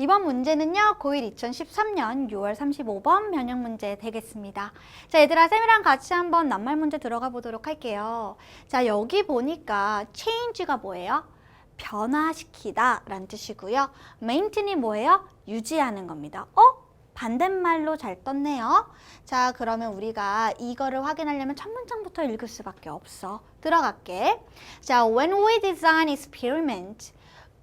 이번 문제는요, 고1 2013년 6월 35번 변형 문제 되겠습니다. 자, 얘들아, 쌤이랑 같이 한번 낱말 문제 들어가 보도록 할게요. 자, 여기 보니까 change가 뭐예요? 변화시키다 라는 뜻이고요. maintain이 뭐예요? 유지하는 겁니다. 어? 반대말로 잘 떴네요. 자, 그러면 우리가 이거를 확인하려면 첫 문장부터 읽을 수밖에 없어. 들어갈게. 자, when we design experiment,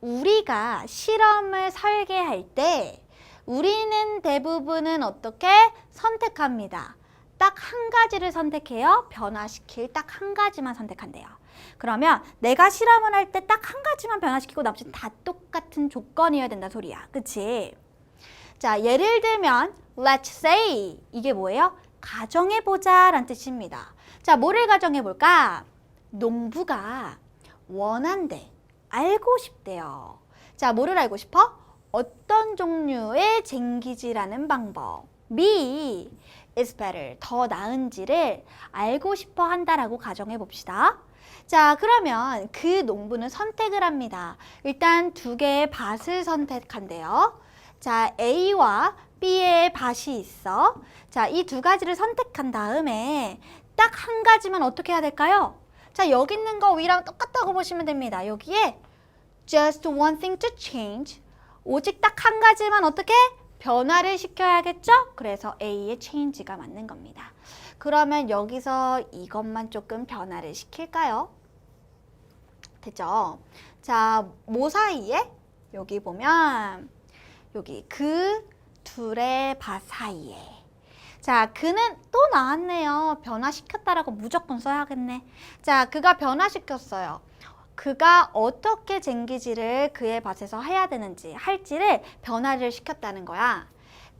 우리가 실험을 설계할 때 우리는 대부분은 어떻게 선택합니다. 딱 한 가지를 선택해요. 변화시킬 딱 한 가지만 선택한대요. 그러면 내가 실험을 할 때 딱 한 가지만 변화시키고 나머지는 다 똑같은 조건이어야 된다 소리야. 그치? 자, 예를 들면 let's say 이게 뭐예요? 가정해 보자 라는 뜻입니다. 자, 뭐를 가정해 볼까? 농부가 원한대. 알고 싶대요. 자, 뭐를 알고 싶어? 어떤 종류의 쟁기질하는 방법. B is better. 더 나은지를 알고 싶어 한다라고 가정해 봅시다. 자, 그러면 그 농부는 선택을 합니다. 일단 두 개의 밭을 선택한대요. 자, A와 B의 밭이 있어. 자, 이 두 가지를 선택한 다음에 딱 한 가지만 어떻게 해야 될까요? 자, 여기 있는 거 위랑 똑같다고 보시면 됩니다. 여기에 just one thing to change. 오직 딱 한 가지만 어떻게 변화를 시켜야겠죠? 그래서 A의 change가 맞는 겁니다. 그러면 여기서 이것만 조금 변화를 시킬까요? 됐죠? 자, 뭐 사이에? 여기 보면 여기 그 둘의 밭 사이에 자, 그는 또 나왔네요. 변화시켰다라고 무조건 써야겠네. 자, 그가 변화시켰어요. 그가 어떻게 쟁기질을 그의 밭에서 해야 되는지 할지를 변화를 시켰다는 거야.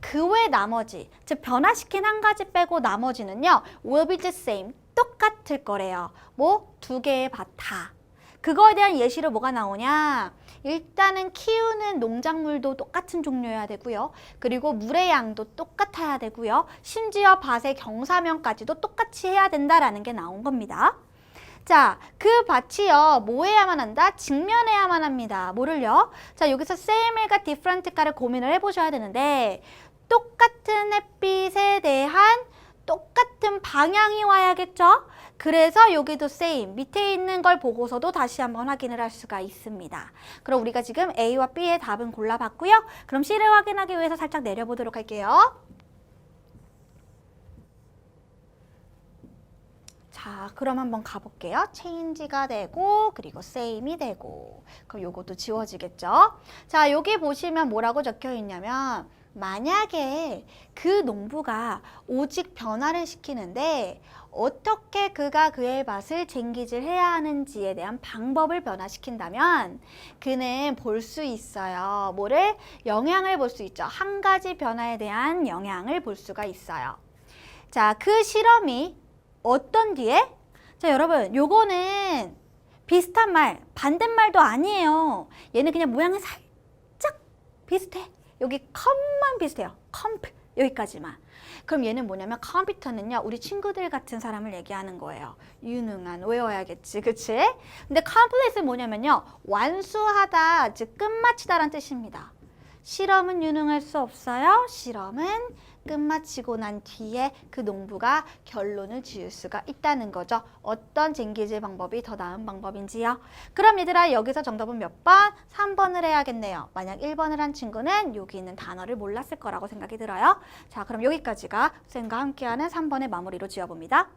그 외 나머지, 즉 변화시킨 한 가지 빼고 나머지는요. will be the same, 똑같을 거래요. 뭐? 두 개의 밭 다. 그거에 대한 예시로 뭐가 나오냐? 일단은 키우는 농작물도 똑같은 종류여야 되고요. 그리고 물의 양도 똑같아야 되고요. 심지어 밭의 경사면까지도 똑같이 해야 된다라는 게 나온 겁니다. 자, 그 밭이요. 뭐 해야만 한다? 직면해야만 합니다. 뭐를요? 자, 여기서 same일과 different가를 고민을 해보셔야 되는데 똑같은 햇빛에 대한 똑같은 방향이 와야겠죠? 그래서 여기도 same, 밑에 있는 걸 보고서도 다시 한번 확인을 할 수가 있습니다. 그럼 우리가 지금 A와 B의 답은 골라봤고요. 그럼 C를 확인하기 위해서 살짝 내려보도록 할게요. 자, 그럼 한번 가볼게요. change가 되고 그리고 same이 되고 그럼 요것도 지워지겠죠? 자, 여기 보시면 뭐라고 적혀 있냐면 만약에 그 농부가 오직 변화를 시키는데 어떻게 그가 그의 밭을 쟁기질 해야 하는지에 대한 방법을 변화시킨다면 그는 볼 수 있어요. 뭐를? 영향을 볼 수 있죠. 한 가지 변화에 대한 영향을 볼 수가 있어요. 자, 그 실험이 어떤 뒤에? 자, 여러분, 요거는 비슷한 말, 반대말도 아니에요. 얘는 그냥 모양이 살짝 비슷해. 여기 컴만 비슷해요. 컴프 여기까지만. 그럼 얘는 뭐냐면 컴퓨터는요 우리 친구들 같은 사람을 얘기하는 거예요. 유능한 외워야겠지, 그치? 근데 컴플레이스 뭐냐면요 완수하다, 즉 끝마치다라는 뜻입니다. 실험은 유능할 수 없어요. 실험은 끝마치고 난 뒤에 그 농부가 결론을 지을 수가 있다는 거죠. 어떤 쟁기질 방법이 더 나은 방법인지요. 그럼 얘들아 여기서 정답은 몇 번? 3번을 해야겠네요. 만약 1번을 한 친구는 여기 있는 단어를 몰랐을 거라고 생각이 들어요. 자 그럼 여기까지가 쌤과 함께하는 3번의 마무리로 지어봅니다.